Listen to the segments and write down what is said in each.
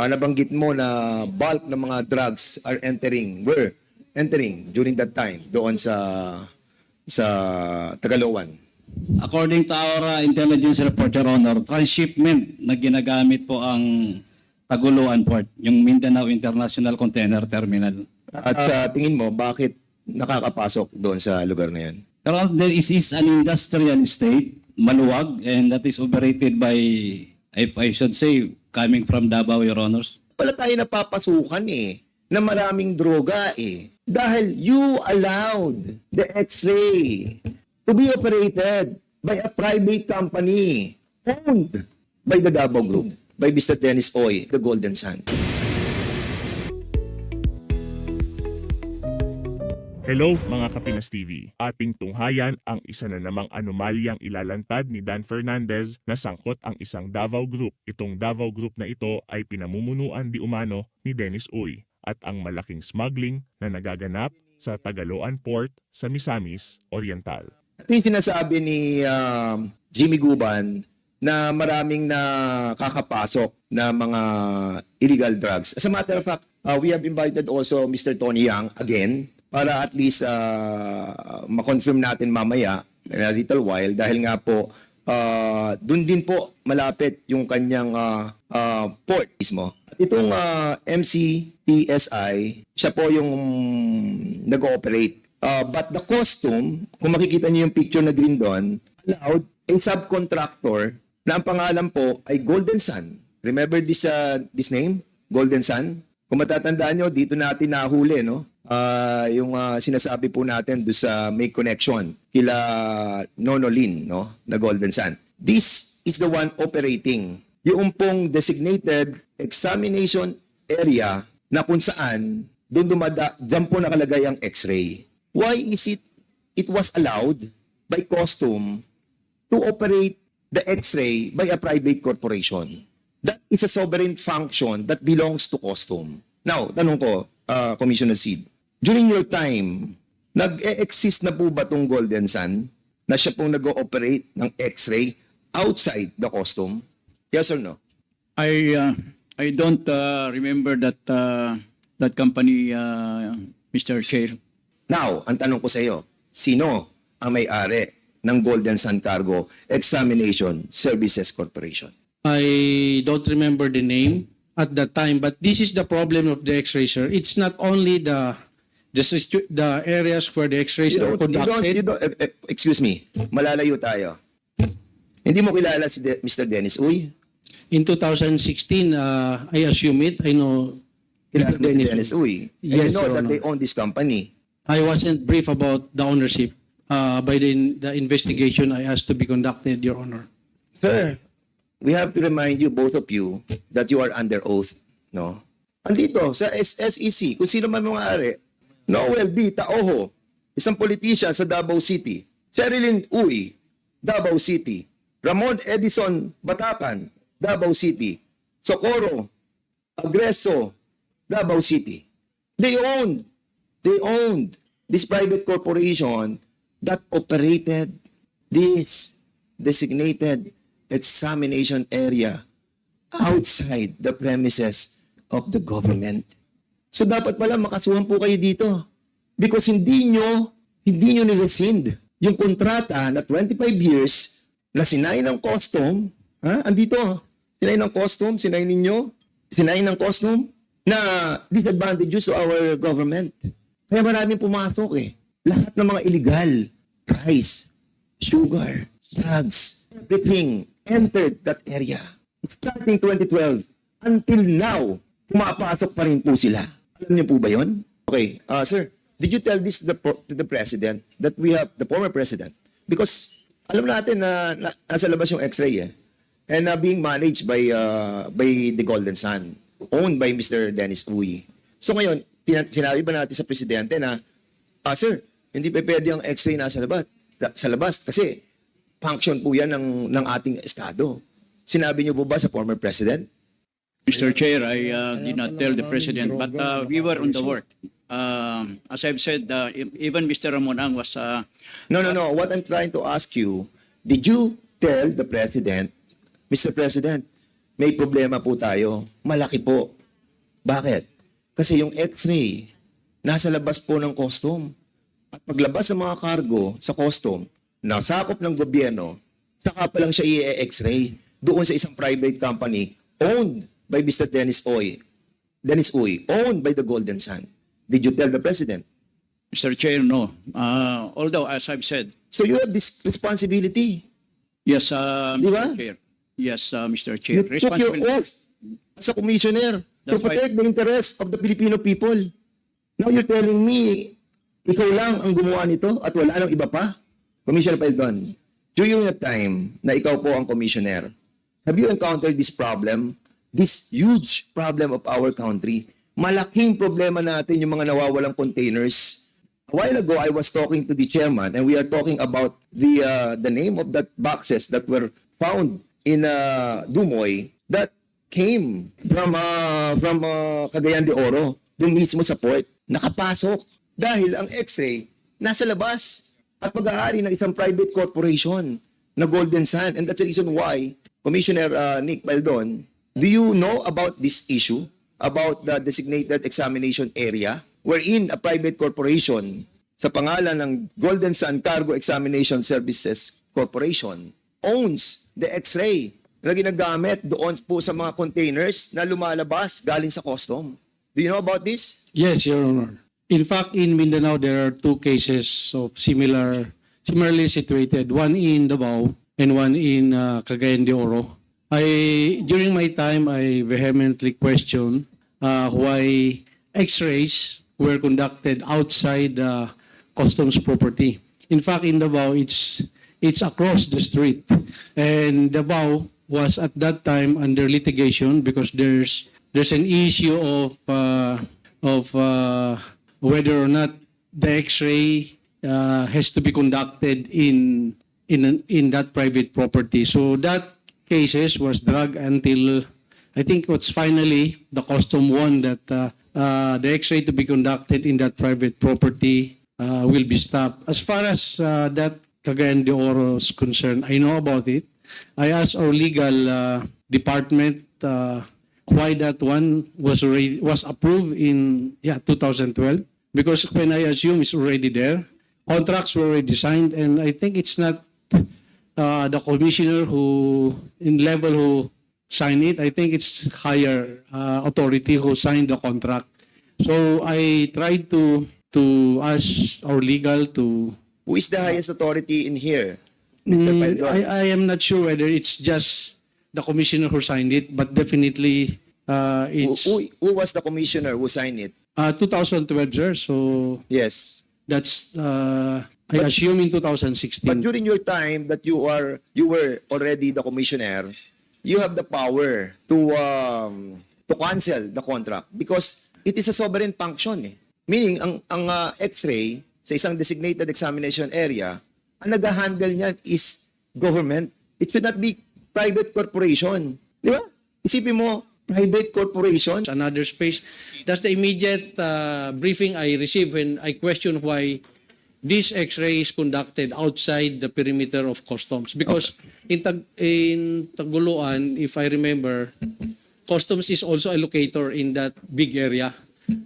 ah, nabanggit mo na bulk ng mga drugs are entering, were entering during that time doon sa sa Tagaloan. According to our uh, intelligence report, Your Honor, transshipment na ginagamit po ang Taguluan Port, yung Mindanao International Container Terminal. At sa tingin mo, bakit nakakapasok doon sa lugar na yan? Your Honor, there is, is an industrial estate, maluwag, and that is operated by, if I should say, coming from Davao, Your Honors. Wala tayo napapasukan eh, na maraming droga eh. Dahil you allowed the X-ray to be operated by a private company owned by the Davao Group, by Mr. Dennis Oy, the Golden Sun. Hello mga Kapinas TV. Ating tunghayan ang isa na namang anomalyang ilalantad ni Dan Fernandez na sangkot ang isang Davao Group. Itong Davao Group na ito ay pinamumunuan di umano ni Dennis Uy at ang malaking smuggling na nagaganap sa Tagaloan Port sa Misamis Oriental. Ito yung sinasabi ni um, Jimmy Guban na maraming nakakapasok na mga illegal drugs. As a matter of fact, uh, we have invited also Mr. Tony Yang again para at least uh, ma-confirm natin mamaya in a little while dahil nga po uh, dun din po malapit yung kanyang uh, uh, port mismo. Itong uh, MCTSI, siya po yung nag-ooperate. Uh, but the costume, kung makikita niyo yung picture na green doon, allowed a subcontractor na ang pangalan po ay Golden Sun. Remember this uh, this name? Golden Sun? Kung matatandaan nyo, dito natin nahuli, no? Ah, yung ah, sinasabi po natin do sa may connection kila Nonolin, no? Na Golden Sun. This is the one operating yung pong designated examination area na kung saan doon dumada, dyan po nakalagay ang x-ray. Why is it it was allowed by custom to operate the x-ray by a private corporation? That is a sovereign function that belongs to custom. Now, tanong ko, uh, Commissioner Sid, during your time, nag-e-exist na po ba tong Golden Sun na siya pong nag-ooperate ng x-ray outside the custom? Yes or no? I uh, I don't uh, remember that uh, that company, uh, Mr. Chair. Now, ang tanong ko sa iyo, sino ang may-ari ng Golden Sun Cargo Examination Services Corporation? I don't remember the name at that time, but this is the problem of the X-ray, sir. It's not only the the, situ- the areas where the X-rays You are don't, you don't, conducted. you don't, eh, eh, excuse me, malalayo tayo. Hindi mo kilala si De- Mr. Dennis Uy? In 2016, uh, I assume it. I know. Kilala mo si Dennis Dennis Uy? And you Yes, know Your that Honor. they own this company. I wasn't brief about the ownership. Uh, by the, the investigation I asked to be conducted, Your Honor. Sir, we have to remind you, both of you, that you are under oath, no? Andito, sa SSEC, kung sino man mga ari, Noel B. Taoho, isang politician sa Davao City. Sherilyn Uy, Davao City. Ramon Edison Batacan, Davao City. Socorro, Agreso, Davao City. They owned, they owned this private corporation that operated this designated examination area outside the premises of the government. So dapat pala makasuhan po kayo dito. Because hindi nyo, hindi nyo nirescind yung kontrata na 25 years na sinay ng custom, ha? Andito, sinay ng custom, sinay ninyo, sinay ng custom na disadvantages to our government. Kaya maraming pumasok eh. Lahat ng mga illegal, rice, sugar, drugs, everything entered that area. Starting 2012 until now, pumapasok pa rin po sila. Alam niyo po ba yon? Okay, uh, sir, did you tell this the, to the president that we have, the former president? Because alam natin na, na nasa labas yung x-ray eh. And uh, being managed by uh, by the Golden Sun, owned by Mr. Dennis Uy. So ngayon, sinabi ba natin sa presidente na, ah sir, hindi pa pwede ang x-ray nasa labas, sa labas kasi function po yan ng, ng ating estado. Sinabi niyo po ba sa former president? Mr. Chair, I uh, did not tell the President, but uh, we were on the work. Um, as I've said, uh, e- even Mr. Ramonang was uh, No, no, no. What I'm trying to ask you, did you tell the president, Mr. President, may problema po tayo. Malaki po. Bakit? Kasi yung x-ray, nasa labas po ng custom. At paglabas ng mga cargo sa custom, nasakop ng gobyerno, saka pa lang siya i-x-ray doon sa isang private company owned by Mr. Dennis Oy. Dennis Uy, owned by the Golden Sun. Did you tell the president? Mr. Chair, no. Uh, although, as I've said, So you have this responsibility. yes, uh, Di ba? Mr. Chair. Yes, uh, Mr. You Chair. took your Responsibility. oath as a commissioner to That's why- protect the interests of the Filipino people. Now you're telling me, ikaw lang ang gumawa nito at wala nang iba pa? Commissioner Peldon, during the time na ikaw po ang commissioner, have you encountered this problem? This huge problem of our country? Malaking problema natin yung mga nawawalang containers. A while ago, I was talking to the chairman and we are talking about the uh, the name of that boxes that were found in uh, Dumoy that came from uh, from uh, Cagayan de Oro, doon mismo sa port, nakapasok dahil ang X-ray nasa labas at pag-aari ng isang private corporation na Golden Sun. And that's the reason why, Commissioner uh, Nick Baldon, do you know about this issue? About the designated examination area wherein a private corporation sa pangalan ng Golden Sun Cargo Examination Services Corporation owns the X-ray na ginagamit doon po sa mga containers na lumalabas galing sa custom. Do you know about this? Yes, Your Honor. In fact, in Mindanao, there are two cases of similar, similarly situated. One in Davao and one in uh, Cagayan de Oro. I, during my time, I vehemently questioned uh, why X-rays were conducted outside the customs property. In fact, in Davao, it's it's across the street, and Davao was at that time under litigation because there's there's an issue of uh, of uh, whether or not the X-ray uh, has to be conducted in in an- in that private property. So that cases was dragged until I think what's finally the custom won that uh, uh, the X-ray to be conducted in that private property uh, will be stopped. As far as uh, that Cagayan de Oro is concerned, I know about it. I asked our legal uh, department uh, why that one was already was approved in yeah 2012 because when I assume it's already there, contracts were already signed, and I think it's not uh, the commissioner who in level who signed it. I think it's higher uh, authority who signed the contract. So I tried to to ask our legal to. Who is the highest authority in here? Mr. Mm, I, I am not sure whether it's just the commissioner who signed it, but definitely uh, who, it's who, who was the commissioner who signed it? uh, 2012, sir. So Yes. that's uh, I assume in 2016. But during your time that you are you were already the commissioner, you have the power to um, to cancel the contract because it is a sovereign function eh. Meaning ang ang uh, X-ray sa isang designated examination area, ang nag-handle niyan is government. It should not be private corporation. Di ba? Isipin mo, private corporation. another space. That's the immediate uh, briefing I received when I questioned why this X-ray is conducted outside the perimeter of customs. Because in Tag in Taguluan, if I remember, customs is also a locator in that big area.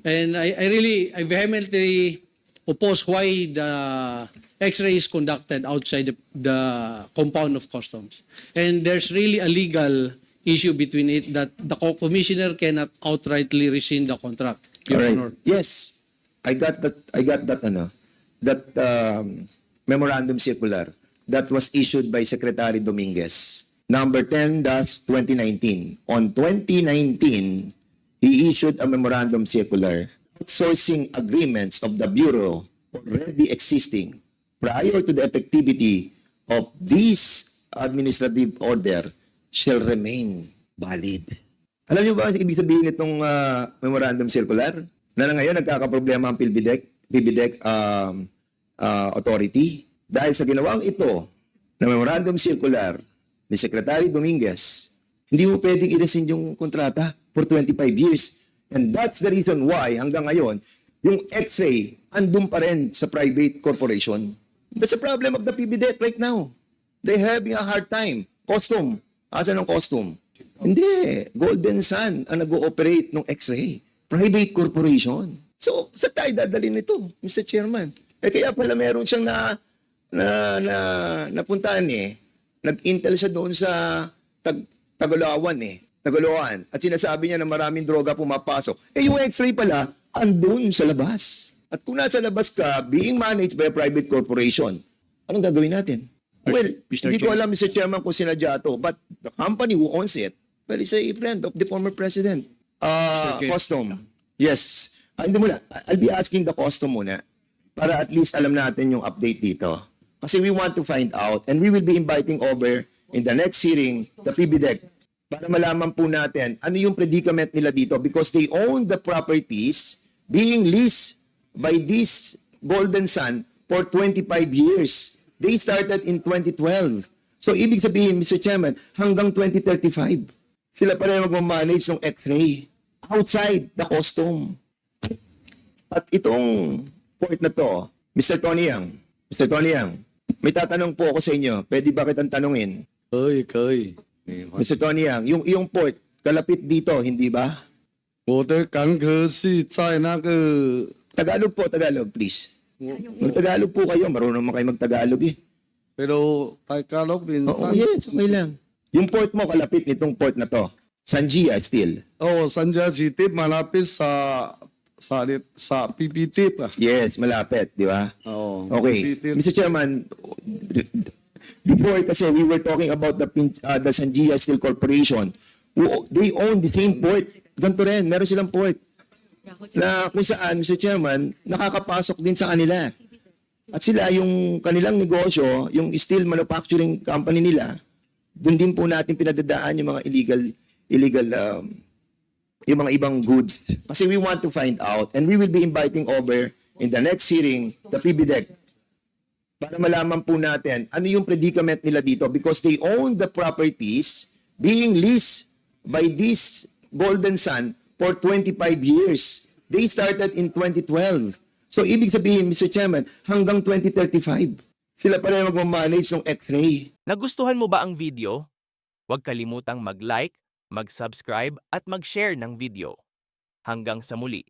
And I, I really, I vehemently oppose why the X-ray is conducted outside the, the compound of customs. And there's really a legal issue between it that the co- commissioner cannot outrightly rescind the contract. Your Alright. Honor. Yes. I got that I got that ano that um, memorandum circular that was issued by Secretary Dominguez number 10-2019 on 2019 he issued a memorandum circular outsourcing agreements of the bureau already existing prior to the effectivity of this administrative order shall remain valid. Alam niyo ba ang ibig sabihin nitong ah, memorandum circular? Na na ngayon nagkakaproblema ang PILBIDEC, PILBIDEC um, ah, authority dahil sa ginawang ito na memorandum circular ni Secretary Dominguez, hindi mo pwedeng i-rescind yung kontrata for 25 years. And that's the reason why hanggang ngayon, yung X-ray andun pa rin sa private corporation. That's the problem of the PBDEC right now. They're having a hard time. Custom. Asan ang custom? Hindi. Golden Sun ang nag-ooperate ng X-ray. Private corporation. So, sa tayo dadalhin nito, Mr. Chairman? Eh, kaya pala meron siyang na, na, na, napuntahan eh. Nag-intel siya doon sa tag, Tagalawan eh. Tagalawan. At sinasabi niya na maraming droga pumapasok. Eh, yung X-ray pala, andun sa labas. At kung nasa labas ka, being managed by a private corporation, anong gagawin natin? Well, Mr. hindi ko Chair. alam, Mr. Chairman, kung sinadya to, but the company who owns it, well, is a friend of the former president. Uh, Okay. custom. Yes. Ah, hindi muna. I'll be asking the custom muna para at least alam natin yung update dito. Kasi we want to find out and we will be inviting over in the next hearing the PBDEC para malaman po natin ano yung predicament nila dito because they own the properties being leased by this Golden Sun for 25 years. They started in 2012. So, ibig sabihin, Mr. Chairman, hanggang 2035, sila pa rin magmamanage ng X-ray outside the custom. At itong port na to, Mr. Tony Yang, Mr. Tony Yang, may tatanong po ako sa inyo. Pwede ba kitang tanungin? 可以可以，没关系 Mr. Tony Yang, yung iyong port, kalapit dito, hindi ba?我的港口是在那个 Tagalog po, Tagalog, please. Mag-Tagalog po kayo. Marunong naman kayo mag-Tagalog eh. pero Tagalog Oo, minsan yes, okay lang. Yung port mo, kalapit nitong port na to. Sanjia still. oh Sanjay Tip malapit sa sa sa PP Tip ah. Yes, malapit, di ba? Oh, Okay. PP Tip. Mr. Chairman, before kasi we were talking about the Pin- uh, the Sanjia Steel Corporation. They own the same port. Ganito rin, meron silang port. Na kung saan, Mr. Chairman, nakakapasok din sa kanila. At sila, yung kanilang negosyo, yung steel manufacturing company nila, doon din po natin pinadadaan yung mga illegal, illegal, um, yung mga ibang goods. Kasi we want to find out and we will be inviting over in the next hearing the PBDEC para malaman po natin ano yung predicament nila dito because they own the properties being leased by this Golden Sun for 25 years. They started in 2012. So, ibig sabihin, Mr. Chairman, hanggang 2035, sila pa rin magmamanage ng X-ray. Nagustuhan mo ba ang video? Huwag kalimutang mag-like, mag-subscribe at mag-share ng video. Hanggang sa muli.